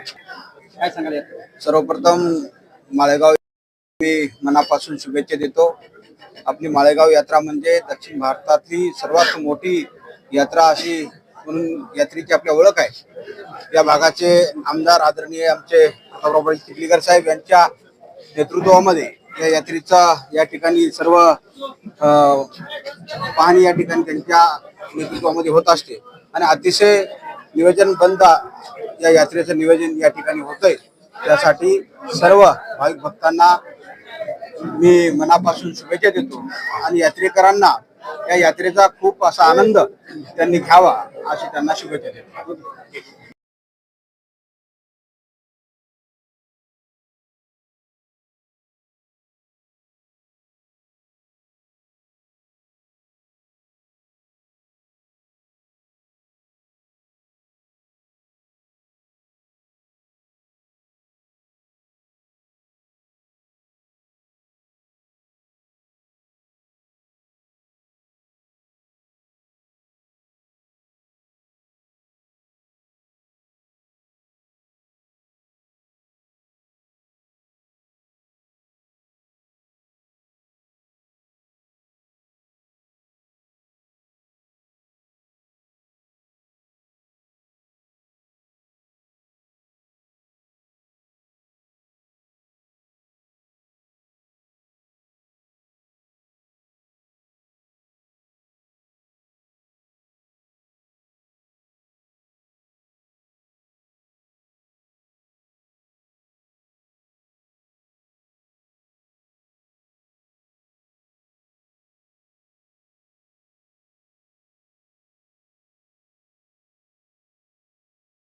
काय सांगाल यात? सर्वप्रथम माळेगाव मी मनापासून शुभेच्छा देतो. आपली माळेगाव यात्रा म्हणजे दक्षिण भारतातली सर्वात मोठी यात्रा अशी म्हणून यात्रेची आपली ओळख आहे. या भागाचे आमदार आदरणीय आमचे प्रतापराव चिखलीकर साहेब यांच्या नेतृत्वामध्ये या यात्रेचा या ठिकाणी सर्व पाहणी या ठिकाणी त्यांच्या नेतृत्वामध्ये होत असते. आणि अतिशय नियोजनबद्ध या यात्रेचं नियोजन या ठिकाणी होतंय. त्यासाठी सर्व भाविक भक्तांना मी मनापासून शुभेच्छा देतो आणि यात्रेकरांना या यात्रेचा खूप असा आनंद त्यांनी घ्यावा अशी त्यांना शुभेच्छा देतो.